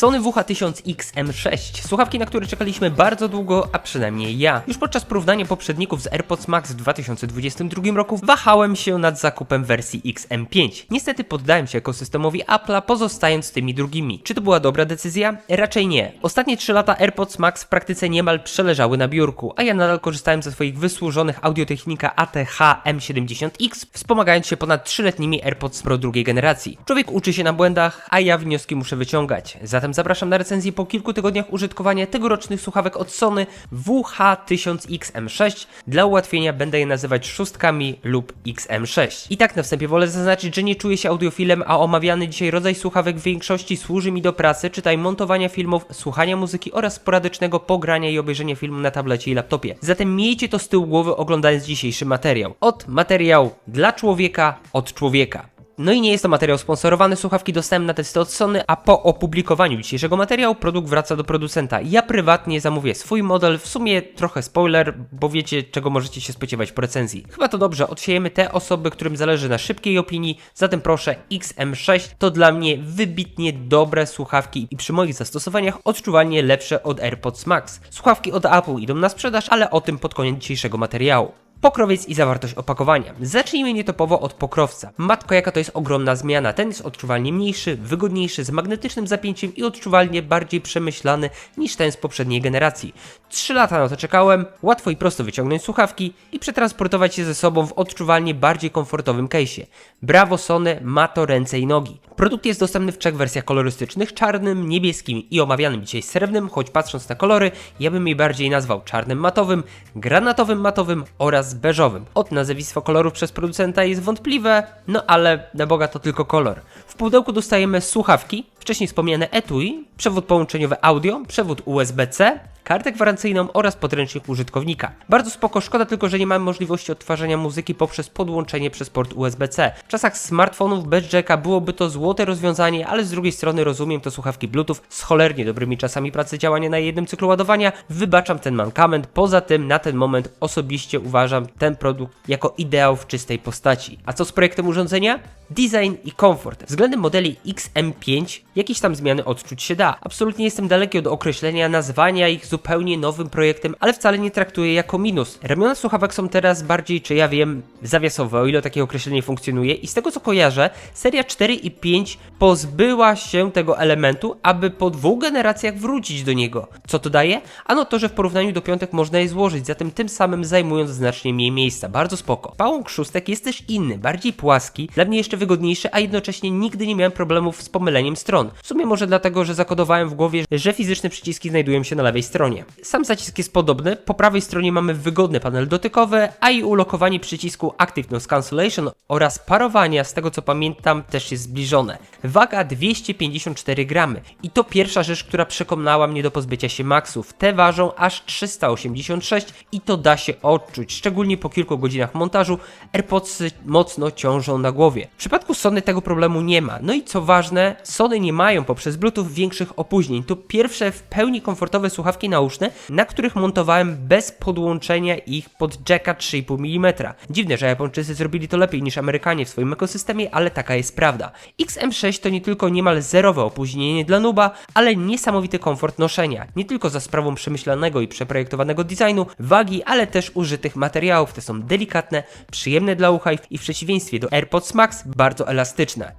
Sony WH-1000X M6. Słuchawki, na które czekaliśmy bardzo długo, a przynajmniej ja. Już podczas porównania poprzedników z AirPods Max w 2022 roku wahałem się nad zakupem wersji XM5. Niestety poddałem się ekosystemowi Apple'a, pozostając tymi drugimi. Czy to była dobra decyzja? Raczej nie. Ostatnie 3 lata AirPods Max w praktyce niemal przeleżały na biurku, a ja nadal korzystałem ze swoich wysłużonych Audiotechnika ATH M70X, wspomagając się ponad 3-letnimi AirPods Pro drugiej generacji. Człowiek uczy się na błędach, a ja wnioski muszę wyciągać. Zatem zapraszam na recenzję po kilku tygodniach użytkowania tegorocznych słuchawek od Sony WH-1000X M6. Dla ułatwienia będę je nazywać szóstkami lub XM6. I tak na wstępie wolę zaznaczyć, że nie czuję się audiofilem, a omawiany dzisiaj rodzaj słuchawek w większości służy mi do pracy, czytaj montowania filmów, słuchania muzyki oraz sporadycznego pogrania i obejrzenia filmu na tablecie i laptopie. Zatem miejcie to z tyłu głowy oglądając dzisiejszy materiał. Od materiał dla człowieka, od człowieka. No i nie jest to materiał sponsorowany, słuchawki dostałem na testy od Sony, a po opublikowaniu dzisiejszego materiału produkt wraca do producenta. Ja prywatnie zamówię swój model, w sumie trochę spoiler, bo wiecie czego możecie się spodziewać po recenzji. Chyba to dobrze, odsiejemy te osoby, którym zależy na szybkiej opinii, zatem proszę XM6 to dla mnie wybitnie dobre słuchawki i przy moich zastosowaniach odczuwalnie lepsze od AirPods Max. Słuchawki od Apple idą na sprzedaż, ale o tym pod koniec dzisiejszego materiału. Pokrowiec i zawartość opakowania. Zacznijmy nietypowo od pokrowca. Matko, jaka to jest ogromna zmiana. Ten jest odczuwalnie mniejszy, wygodniejszy, z magnetycznym zapięciem i odczuwalnie bardziej przemyślany niż ten z poprzedniej generacji. 3 lata na to czekałem, łatwo i prosto wyciągnąć słuchawki i przetransportować je ze sobą w odczuwalnie bardziej komfortowym case'ie. Brawo Sony, ma to ręce i nogi. Produkt jest dostępny w trzech wersjach kolorystycznych, czarnym, niebieskim i omawianym dzisiaj srebrnym, choć patrząc na kolory, ja bym je bardziej nazwał czarnym matowym, granatowym matowym oraz beżowym. Od nazewnictwo kolorów przez producenta jest wątpliwe, no ale na Boga to tylko kolor. W pudełku dostajemy słuchawki, wcześniej wspomniane etui, przewód połączeniowy audio, przewód USB-C, kartę gwarancyjną oraz podręcznik użytkownika. Bardzo spoko, szkoda tylko, że nie mamy możliwości odtwarzania muzyki poprzez podłączenie przez port USB-C. W czasach smartfonów bez jacka byłoby to złote rozwiązanie, ale z drugiej strony rozumiem to słuchawki Bluetooth z cholernie dobrymi czasami pracy działania na jednym cyklu ładowania. Wybaczam ten mankament, poza tym na ten moment osobiście uważam ten produkt jako ideał w czystej postaci. A co z projektem urządzenia? Design i komfort. Względem modeli XM5 jakieś tam zmiany odczuć się da. Absolutnie jestem daleki od określenia, nazwania ich zupełnie nowym projektem, ale wcale nie traktuję jako minus. Ramiona słuchawek są teraz bardziej, czy ja wiem, zawiasowe, o ile takie określenie funkcjonuje i z tego co kojarzę, seria 4 i 5 pozbyła się tego elementu, aby po dwóch generacjach wrócić do niego. Co to daje? Ano to, że w porównaniu do piątek można je złożyć, zatem tym samym zajmując znacznie mniej miejsca. Bardzo spoko. Pałąk szóstek jest też inny, bardziej płaski, dla mnie jeszcze wygodniejszy, a jednocześnie nigdy nie miałem problemów z pomyleniem stron. W sumie może dlatego, że zakodowałem w głowie, że fizyczne przyciski znajdują się na lewej stronie. Sam zacisk jest podobny, po prawej stronie mamy wygodny panel dotykowy, a i ulokowanie przycisku Active Noise Cancellation oraz parowania, z tego co pamiętam, też jest zbliżone. Waga 254 gramy i to pierwsza rzecz, która przekonała mnie do pozbycia się Maxów. Te ważą aż 386 i to da się odczuć, szczególnie po kilku godzinach montażu AirPodsy mocno ciążą na głowie. W przypadku Sony tego problemu nie ma. No i co ważne, Sony nie mają poprzez Bluetooth większych opóźnień. To pierwsze w pełni komfortowe słuchawki nauszne, na których montowałem bez podłączenia ich pod jacka 3,5 mm. Dziwne, że Japończycy zrobili to lepiej niż Amerykanie w swoim ekosystemie, ale taka jest prawda. XM6 to nie tylko niemal zerowe opóźnienie dla nuba, ale niesamowity komfort noszenia. Nie tylko za sprawą przemyślanego i przeprojektowanego designu, wagi, ale też użytych materiałów. Te są delikatne, przyjemne dla ucha i w przeciwieństwie do AirPods Max bardzo elastyczne.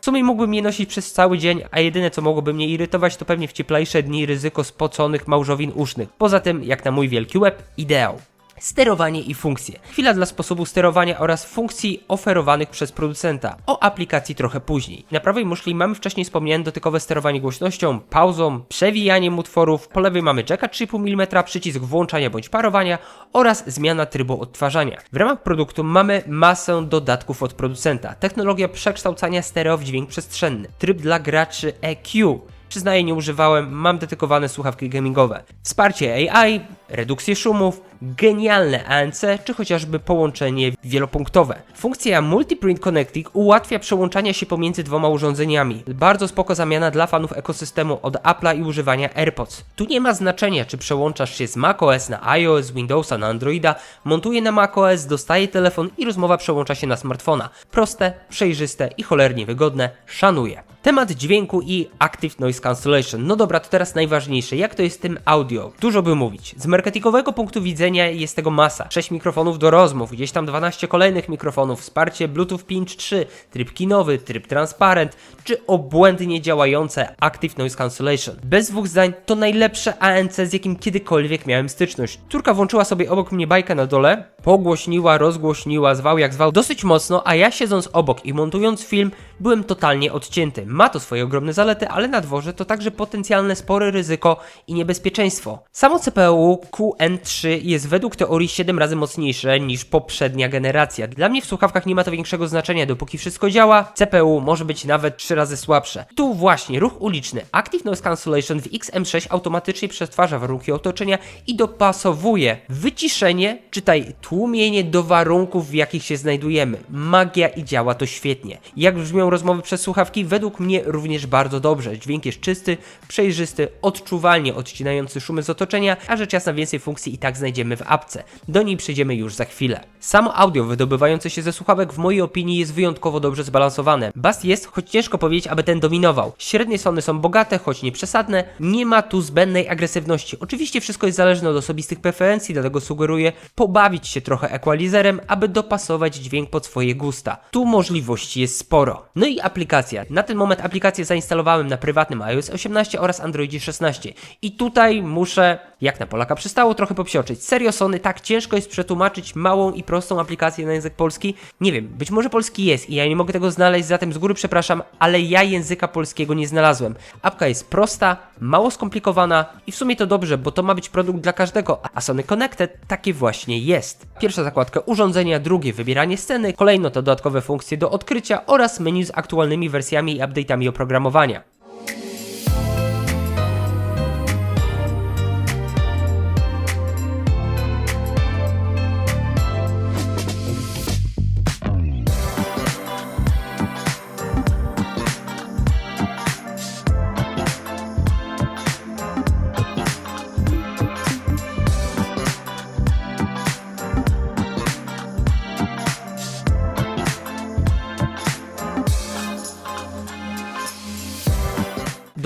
W sumie mógłbym je nosić przez cały dzień, a jedyne co mogłoby mnie irytować to pewnie w cieplejsze dni ryzyko spoconych małżowin usznych. Poza tym, jak na mój wielki łeb, ideał. Sterowanie i funkcje. Chwila dla sposobu sterowania oraz funkcji oferowanych przez producenta. O aplikacji trochę później. Na prawej muszli mamy wcześniej wspomniane dotykowe sterowanie głośnością, pauzą, przewijaniem utworów. Po lewej mamy jacka 3,5 mm, przycisk włączania bądź parowania oraz zmiana trybu odtwarzania. W ramach produktu mamy masę dodatków od producenta. Technologia przekształcania stereo w dźwięk przestrzenny. Tryb dla graczy EQ. Przyznaję, nie używałem, mam dedykowane słuchawki gamingowe. Wsparcie AI, redukcję szumów, genialne ANC, czy chociażby połączenie wielopunktowe. Funkcja Multiprint Connecting ułatwia przełączania się pomiędzy dwoma urządzeniami. Bardzo spoko zamiana dla fanów ekosystemu od Apple'a i używania AirPods. Tu nie ma znaczenia, czy przełączasz się z macOS na iOS, Windowsa na Androida, montuje na macOS, dostaje telefon i rozmowa przełącza się na smartfona. Proste, przejrzyste i cholernie wygodne. Szanuję. Temat dźwięku i Active Noise Cancellation. No dobra, to teraz najważniejsze. Jak to jest z tym audio? Dużo by mówić. Z marketingowego punktu widzenia jest tego masa. 6 mikrofonów do rozmów, gdzieś tam 12 kolejnych mikrofonów, wsparcie Bluetooth 5.3, tryb kinowy, tryb transparent, czy obłędnie działające Active Noise Cancellation. Bez dwóch zdań to najlepsze ANC, z jakim kiedykolwiek miałem styczność. Córka włączyła sobie obok mnie bajkę na dole, pogłośniła, rozgłośniła, zwał jak zwał dosyć mocno, a ja siedząc obok i montując film, byłem totalnie odcięty. Ma to swoje ogromne zalety, ale na dworze to także potencjalne spore ryzyko i niebezpieczeństwo. Samo CPU QN3 jest według teorii 7 razy mocniejsze niż poprzednia generacja. Dla mnie w słuchawkach nie ma to większego znaczenia, dopóki wszystko działa, CPU może być nawet 3 razy słabsze. Tu właśnie ruch uliczny Active Noise Cancellation w XM6 automatycznie przetwarza warunki otoczenia i dopasowuje wyciszenie, czytaj tłumienie do warunków, w jakich się znajdujemy. Magia i działa to świetnie. Jak brzmią rozmowy przez słuchawki? Według mnie również bardzo dobrze. Dźwięk jest czysty, przejrzysty, odczuwalnie odcinający szumy z otoczenia, a rzecz jasna więcej funkcji i tak znajdziemy w apce. Do niej przejdziemy już za chwilę. Samo audio wydobywające się ze słuchawek w mojej opinii jest wyjątkowo dobrze zbalansowane. Bass jest, choć ciężko powiedzieć, aby ten dominował. Średnie sony są bogate, choć nie przesadne. Nie ma tu zbędnej agresywności. Oczywiście wszystko jest zależne od osobistych preferencji, dlatego sugeruję pobawić się trochę equalizerem, aby dopasować dźwięk pod swoje gusta. Tu możliwości jest sporo. No i aplikacja. Na ten moment aplikację zainstalowałem na prywatnym iOS 18 oraz Androidzie 16. I tutaj muszę, jak na Polaka przystało, trochę popsioczyć. Serio Sony, tak ciężko jest przetłumaczyć małą i prostą aplikację na język polski. Nie wiem, być może polski jest i ja nie mogę tego znaleźć, zatem z góry przepraszam, ale ja języka polskiego nie znalazłem. Apka jest prosta, mało skomplikowana i w sumie to dobrze, bo to ma być produkt dla każdego, a Sony Connected takie właśnie jest. Pierwsza zakładka urządzenia, drugie wybieranie sceny, kolejno to dodatkowe funkcje do odkrycia oraz menu z aktualnymi wersjami i update'ami oprogramowania.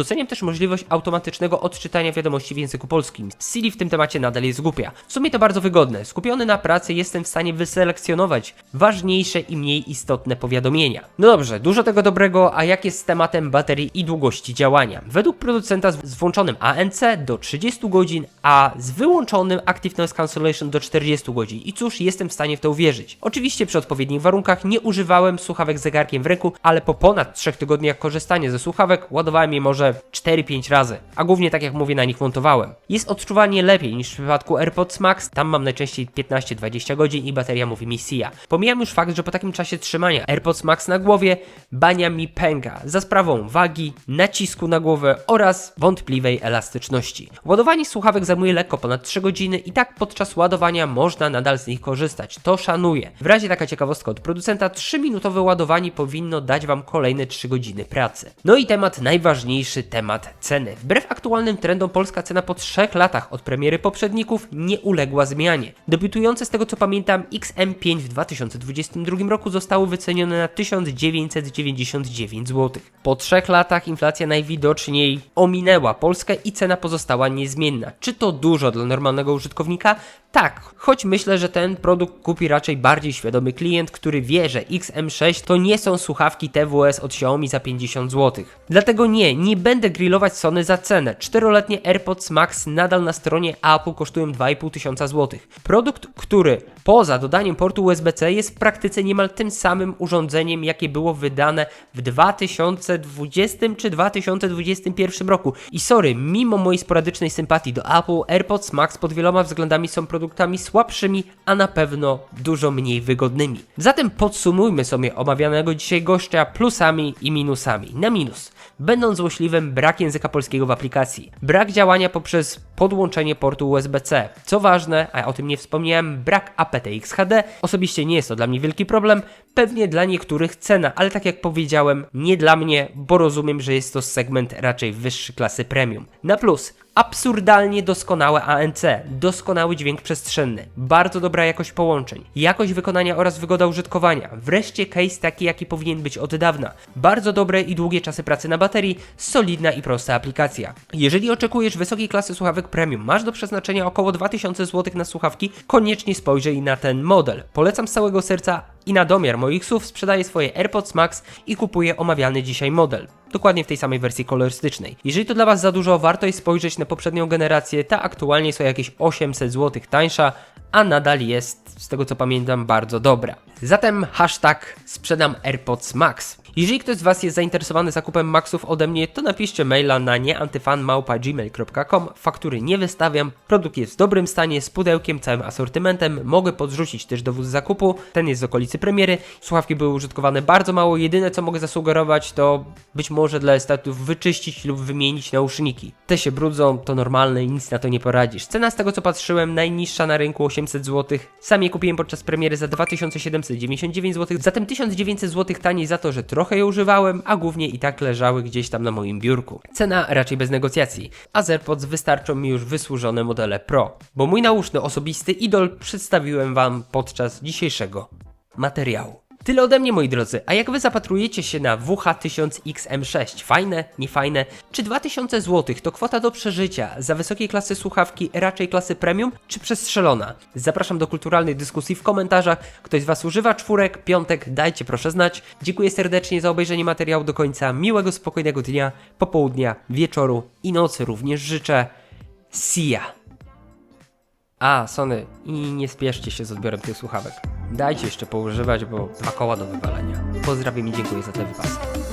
Doceniam też możliwość automatycznego odczytania wiadomości w języku polskim. Siri w tym temacie nadal jest głupia. W sumie to bardzo wygodne. Skupiony na pracy jestem w stanie wyselekcjonować ważniejsze i mniej istotne powiadomienia. No dobrze, dużo tego dobrego, a jak jest z tematem baterii i długości działania? Według producenta z włączonym ANC do 30 godzin, a z wyłączonym Active Noise Cancellation do 40 godzin. I cóż, jestem w stanie w to uwierzyć. Oczywiście przy odpowiednich warunkach nie używałem słuchawek z zegarkiem w ręku, ale po ponad 3 tygodniach korzystania ze słuchawek ładowałem je może 4-5 razy, a głównie tak jak mówię na nich montowałem. Jest odczuwanie lepiej niż w przypadku AirPods Max, tam mam najczęściej 15-20 godzin i bateria mówi mi sija. Pomijam już fakt, że po takim czasie trzymania AirPods Max na głowie bania mi pęka za sprawą wagi, nacisku na głowę oraz wątpliwej elastyczności. Ładowanie słuchawek zajmuje lekko ponad 3 godziny i tak podczas ładowania można nadal z nich korzystać. To szanuję. W razie taka ciekawostka od producenta, 3-minutowe ładowanie powinno dać Wam kolejne 3 godziny pracy. No i temat najważniejszy, temat ceny. Wbrew aktualnym trendom polska cena po 3 latach od premiery poprzedników nie uległa zmianie. Debiutujące z tego co pamiętam XM5 w 2022 roku zostało wycenione na 1999 zł. Po 3 latach inflacja najwidoczniej ominęła Polskę i cena pozostała niezmienna. Czy to dużo dla normalnego użytkownika? Tak, choć myślę, że ten produkt kupi raczej bardziej świadomy klient, który wie, że XM6 to nie są słuchawki TWS od Xiaomi za 50 zł. Dlatego nie, nie będę grillować Sony za cenę. Czteroletnie AirPods Max nadal na stronie Apple kosztują 2,5 tysiąca złotych. Produkt, który poza dodaniem portu USB-C jest w praktyce niemal tym samym urządzeniem, jakie było wydane w 2020 czy 2021 roku. I sorry, mimo mojej sporadycznej sympatii do Apple, AirPods Max pod wieloma względami są produktami słabszymi, a na pewno dużo mniej wygodnymi. Zatem podsumujmy sobie omawianego dzisiaj gościa plusami i minusami. Na minus. Będąc złośliwym, brak języka polskiego w aplikacji. Brak działania poprzez podłączenie portu USB-C. Co ważne, a o tym nie wspomniałem, brak aptX HD. Osobiście nie jest to dla mnie wielki problem. Pewnie dla niektórych cena, ale tak jak powiedziałem, nie dla mnie, bo rozumiem, że jest to segment raczej wyższej klasy premium. Na plus, absurdalnie doskonałe ANC, doskonały dźwięk przestrzenny, bardzo dobra jakość połączeń, jakość wykonania oraz wygoda użytkowania, wreszcie case taki jaki powinien być od dawna, bardzo dobre i długie czasy pracy na baterii, solidna i prosta aplikacja. Jeżeli oczekujesz wysokiej klasy słuchawek premium, masz do przeznaczenia około 2000 zł na słuchawki, koniecznie spojrzyj na ten model. Polecam z całego serca i na domiar moich słów sprzedaję swoje AirPods Max i kupuję omawiany dzisiaj model. Dokładnie w tej samej wersji kolorystycznej. Jeżeli to dla Was za dużo, warto jest spojrzeć na poprzednią generację. Ta aktualnie jest o jakieś 800 zł tańsza, a nadal jest, z tego co pamiętam, bardzo dobra. Zatem hashtag sprzedam AirPods Max. Jeżeli ktoś z Was jest zainteresowany zakupem Maxów ode mnie, to napiszcie maila na nieantyfanmałpa.gmail.com. Faktury nie wystawiam, produkt jest w dobrym stanie, z pudełkiem, całym asortymentem. Mogę podrzucić też dowód zakupu, ten jest z okolicy premiery. Słuchawki były użytkowane bardzo mało, jedyne co mogę zasugerować to być może dla estatów wyczyścić lub wymienić nauszniki. Te się brudzą, to normalne i nic na to nie poradzisz. Cena z tego co patrzyłem, najniższa na rynku 800 zł. Sam je kupiłem podczas premiery za 2799 zł, zatem 1900 zł taniej za to, że trochę je używałem, a głównie i tak leżały gdzieś tam na moim biurku. Cena raczej bez negocjacji, a z AirPods wystarczą mi już wysłużone modele Pro, bo mój nauszny osobisty idol przedstawiłem Wam podczas dzisiejszego materiału. Tyle ode mnie, moi drodzy. A jak wy zapatrujecie się na WH1000XM6? Fajne, niefajne? Czy 2000 zł to kwota do przeżycia za wysokiej klasy słuchawki, raczej klasy premium, czy przestrzelona? Zapraszam do kulturalnej dyskusji w komentarzach. Ktoś z was używa czwórek, piątek, dajcie proszę znać. Dziękuję serdecznie za obejrzenie materiału do końca. Miłego, spokojnego dnia, popołudnia, wieczoru i nocy również życzę. See ya! A, Sony, i nie spieszcie się z odbiorem tych słuchawek. Dajcie jeszcze poużywać, bo ma koła do wywalenia. Pozdrawiam i dziękuję za te wypasy.